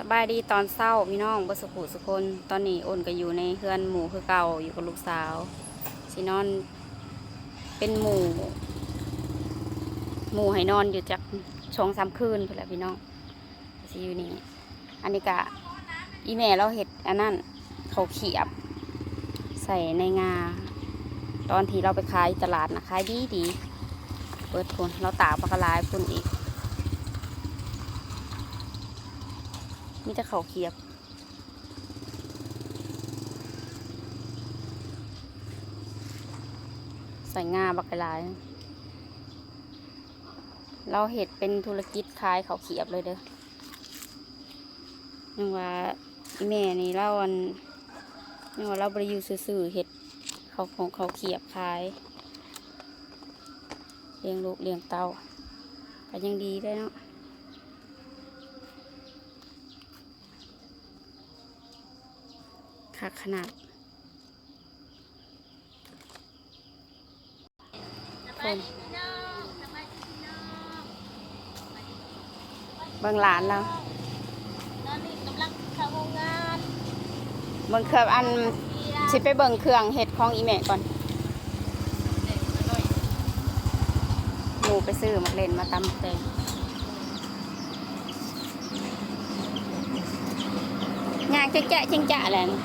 สบายดีตอนเศร้าพี่น้องบสุขุสุคน ตอนนี้โอนก็อยู่ในเฮือนหมู่คือเก่าอยู่กับลูกสาวสินอน เป็นหมู่ หมู่ให้นอนอยู่จากสองสามคืนเพื่อแหละพี่น้องสิอยู่นี่อันนี้กะอีแม่เราเห็ดอันนั้นเขาเขียบ ใส่ในงา ตอนที่เราไปขายตลาดนะขายดีดีเปิดทุนเราตากปลากระลายพุ่นอีก มีแต่เขาเคียบ ใส่งาบักหลาย เราเห็ดเป็นธุรกิจขายเขาเขียบเลยเด้อยังว่าแม่นี่เราอันยังว่าเราบริยูซื่อเห็ดเขาของเขาเขียบขายเลี้ยงลูกเลี้ยงเตาก็ยังดีได้เนาะ คักขนาดคนเบิ่งหลานแล้วตอนนี้กำลังเข้าโรงงานเบิ่งเครื่องอันสิไปเบิ่งเครื่องเห็ดของอีแม่ก่อนหมูไปซื้อมาเล่นมาตำเตงย่างจะแจะจิงจะแหละนี่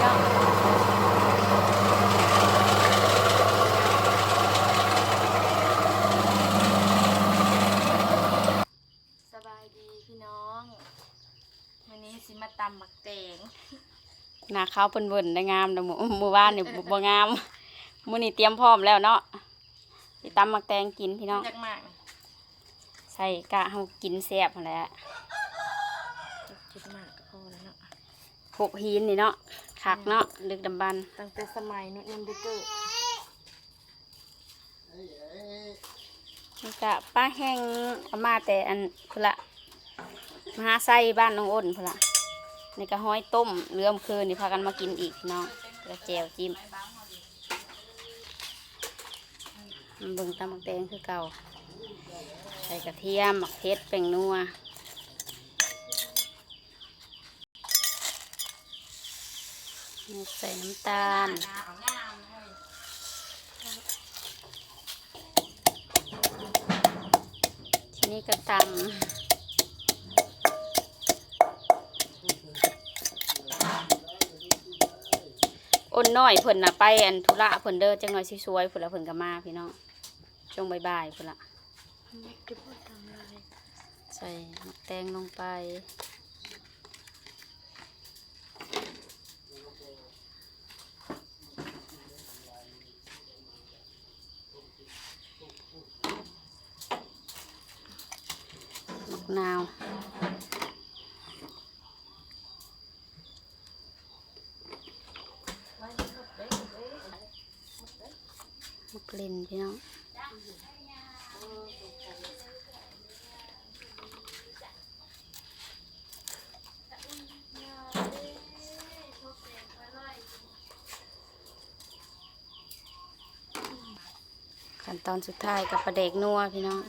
เนาะ สบายดีพี่น้องวันนี้สิ มาตำหมักแตงหน้าขาวเพิ่นเบิ่นได้งามเด้อหมู่หมู่บ้านนี่บ่บ่งามมื้อนี้เตรียมพร้อมแล้วเนาะสิตำมักแตงกินพี่น้องจักหมากใส่กะเฮากินแซ่บนั่นแหละจุดหมากก็พอแล้วเนาะพวกหินนี่เนาะคักเนาะลึกดำบรรพ์ตั้งแต่สมัยนู้นยังบ่เกิดนี่กะป้าแห้งเอามาแต่อันพุ่นละมหาไส้บ้านน้องอ้นพุ่นละ นี่ก็ห้อยต้มเลื่อมคืนนี่พากันมากินอีกพี่น้องแล้วแจวจิ้มมันเบิ่งตำมักแตงคือเก่า ใส่กระเทียมหมักเพชรแป้งนัวใส่น้ำตาลทีนี้ก็ตำ อ้นน้อยเพิ่นน่ะไปอันธุระเพิ่นเด้อจังหน่อยสิสวยเพิ่นละเพิ่นก็มาพี่น้องช่วงบ่ายๆเพิ่นละใส่แตงลงไปมะนาว กลิ่นพี่น้องขั้นตอนสุดท้ายกับปลาเด็กนัวพี่น้อง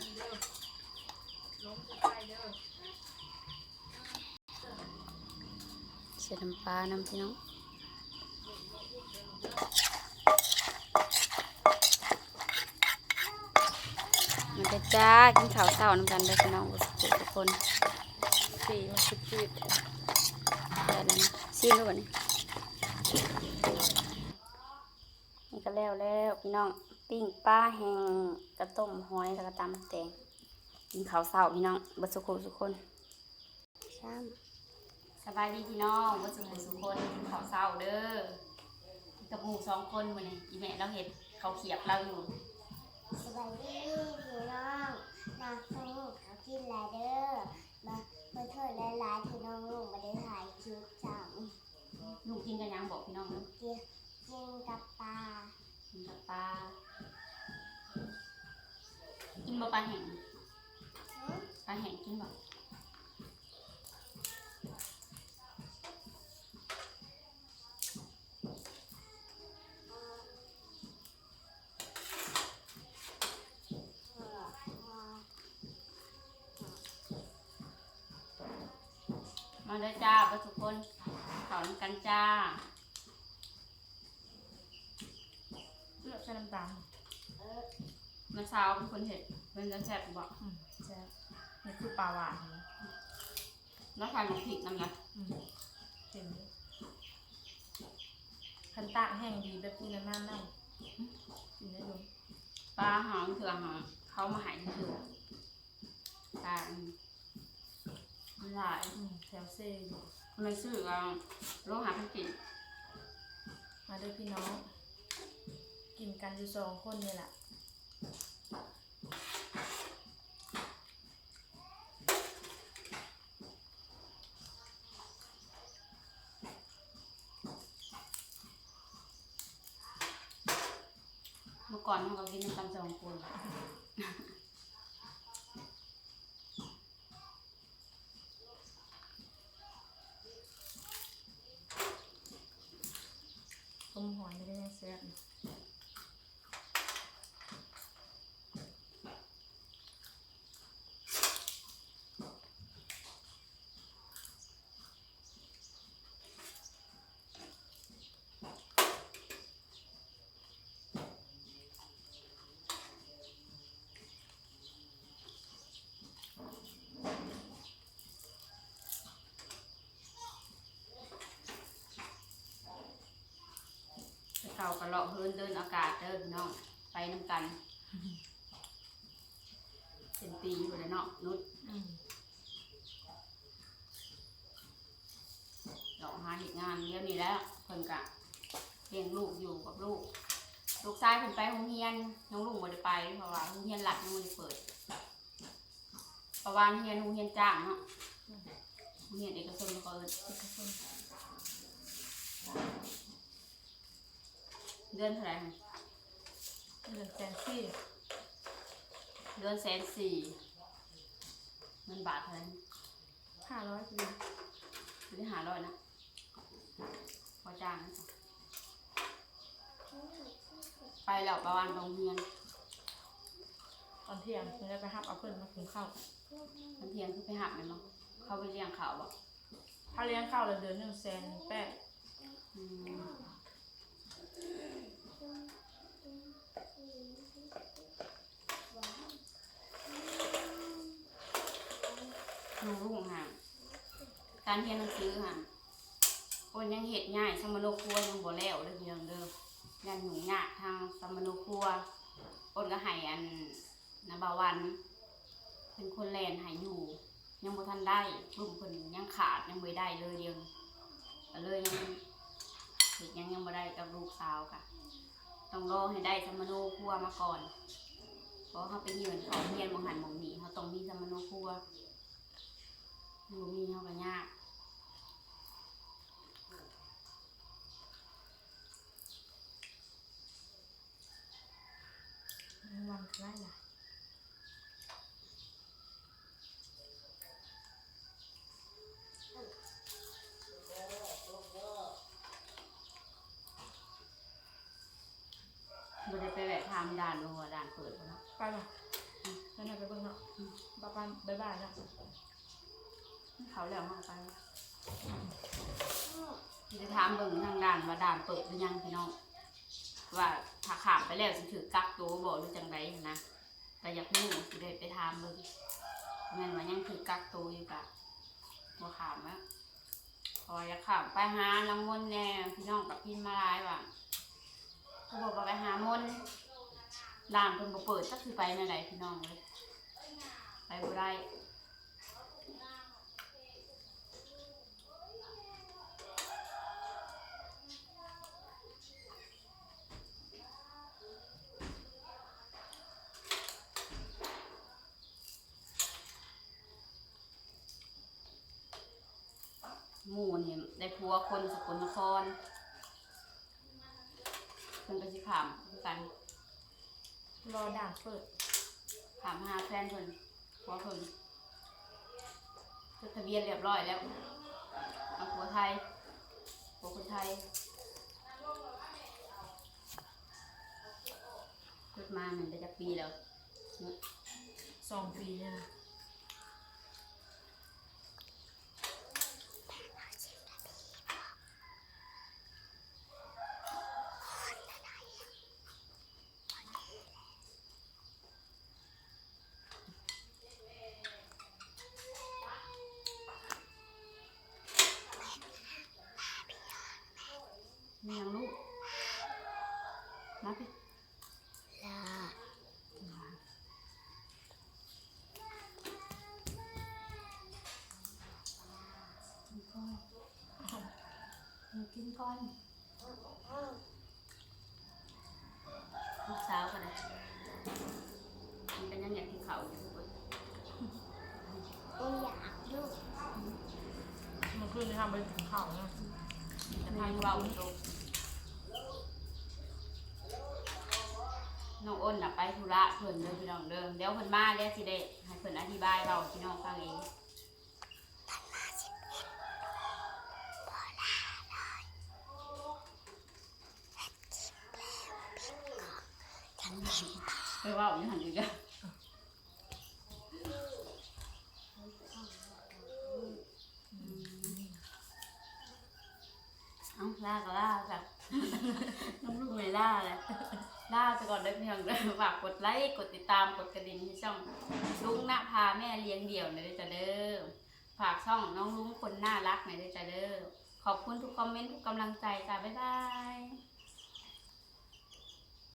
เสียน้ำปลาน้ำพี่น้อง มันจะจ้า กินข้าวเช้าน้ำกันเด้อพี่น้องทุกคนสีมันคือจืดได้แล้วนะซีมด้วยนี่นี่ก็แล้วแล้วพี่น้อง ปิ้งปลาแห้งกระต้มหอยแล้วก็ตำแตงกินข้าวเช้าพี่น้องบัสุขุสุกคนช้ำสบายดีพี่น้องบัสุขุสุกคนกินข้าวเช้าเด้อกับหมูสองคนมือนี้อีแม่เราเห็ดเขาเขียบเราอยู่ สวัสดีพี่น้องนาฟูเขากินหลายเด้อมาเมื่อเถิดหลายๆพี่น้องลุงมาได้ถ่ายคลิปจังลูกกินกันยังบอกพี่น้องเด้อกินกินกับปลากินกับปลากินบ่ปลาแห้งปลาแห้งกินบ่ มาเลยจ้าเพื่อนทุกคนขอนำกันจ้าเลือกใช้น้ำตาลมันสาวเป็นคนเห็ดเป็นจะแซ่บบอกอืมแซ่บนี่คือปลาหวานนะแล้วใส่หมูพริกน้ำนะอืมเห็นไหมคันตากแห้งดีแบบนี้นะน้ำเน่ากินได้ดูปลาหางเถื่อหางเขามาใหายเถื่อตาอืมมัน หลายอืมแถวเซ่อยู่มันซื้อกันโลหะพันกินมาด้วยพี่น้อง กินกันอยู่สองคนนี่แหละเมื่อก่อนเขาก็กินน้ำตาลสองคน ต้มหอยไม่ได้แซ่บนะ แต่เก่าก็เลาะเฮินเดินอากาศเดินน้องไปน้ำกัน เป็นปีอยู่แล้วเนาะนุชอืมเลาหาเหตุงานเดี๋ยวนี้แล้วเพิ่นกะเลี้ยงลูกอยู่กับลูก ลูกชายเพิ่นไปโรงเรียนน้องลุงบ่ได้ไปเพราะว่าโรงเรียนหลักยังบ่ได้เปิดเพระว่าโรงเรียนโรงเรียนจ้างเนาะโรงเรียนเอกชนเขาเอิ้น เอกชนเดือนเท่าไหร่เดือนแซนซี่เดือนแสนสี่เงินบาทเท่าไหร่ห้าร้อยปีหรือหาร้อยนะพอจ้างนะจ๊ะไปแล้วประวันโรงเรียนตอนเที่ยงถึงได้ไปหับเอาเพื่อนมากินข้าวมันเที่ยงคือไปหับแมันมั้งเขาไปเลี้ยงเขาบ่ถ้าเลี้ยงข้าวเลยเดือนหนึ่งแสนแปดอืม ดูลูกห่างการเรียนหนังสือห่างคนยังเห็ดง่ายสมโนครัวยังบ่แล้วเลยเพียงเด้อยันหนูยากทางสมโนครัวคนก็ให้อันนาบาวัน เป็นคนแลนหายอยู่ยังบ่ทันได้กลุ่มคนยังขาดยังไม่ได้เลยเดียวนี้ก็เลยยัง เห็ดยังยังบ่ได้กับลูกสาวค่ะ ต้องรอให้ได้สมโนครัวมาก่อน เพราะเขาเป็นเหยื่อของเรียนมองหันมองหนีเขาต้องมีสมโนครัวบ่มีเขาก็ยากวันไล่ละ บ่ได้ไปแวะทามด่านโรงด่านเปิดบ่เนาะ ไปป่ะแล้วนายไปเบิ่งเนาะ บ้าบ้านบายบายเนาะเขาแล้วมาไปที่จะถามเบิ่งทางด่านว่าด่านเปิดหรือยังพี่น้อง ว่าถ้าขามไปแล้วสิถือกักตัวบ่หรือจังไดนะ แต่อยากรู้สิได้ไปถามเบิ่งแม่นว่ายังถือกักตัวอยู่กะบ่ขามอะพออยากขามไปหาลังมนแน่พี่น้องกับพินมาลายว่ะเขาบอกว่าไปหามนด่านเพิ่นบ่เปิดจักสิไปแนวใดพี่น้องเลย ไปบ่ได้หมู่นี่ได้ผัวคนสกลนครเพิ่นก็สิขามคือกันรอด่านเปิดขามหาแฟนเพิ่น ผัวเพิ่นจดทะเบียนเรียบร้อยแล้วเอาหัวไทยหัวคนไทยจดมาเหมือนจะปีแล้วสองปีเนี่ยนะ ก่อน ลูกสาวกันเลยมันเป็นยังอยากกินข้าวอยู่ทุกคนโอ้ยอยากลูกมันขึ้นทำไปถึงเขาเนี่ยจะพาเบาลงน้องอ้นน่ะไปธุระเพิ่นเดินพี่น้องเดิมเดี๋ยวเพิ่นมาเดี๋ยวสิได้ให้เพิ่นอธิบายเบาพี่น้องฟังเอง ไป เว่าอยู่หันอยู่เด้อเอาล่าก็ล่าจ้ะน้องลูกไม่ล่าเลยล่าไปก่อนเด้อพี่น้องเด้อฝากกดไลค์กดติดตามกดกระดิ่งที่ช่องลุงณพาแม่เลี้ยงเดี่ยวหน่อยเด้อจ้ะเด้อฝากช่องน้องลุงคนน่ารักหน่อยเด้อจ้ะเด้อขอบคุณทุกคอมเมนต์ทุกกำลังใจจ้ะบ๊ายบาย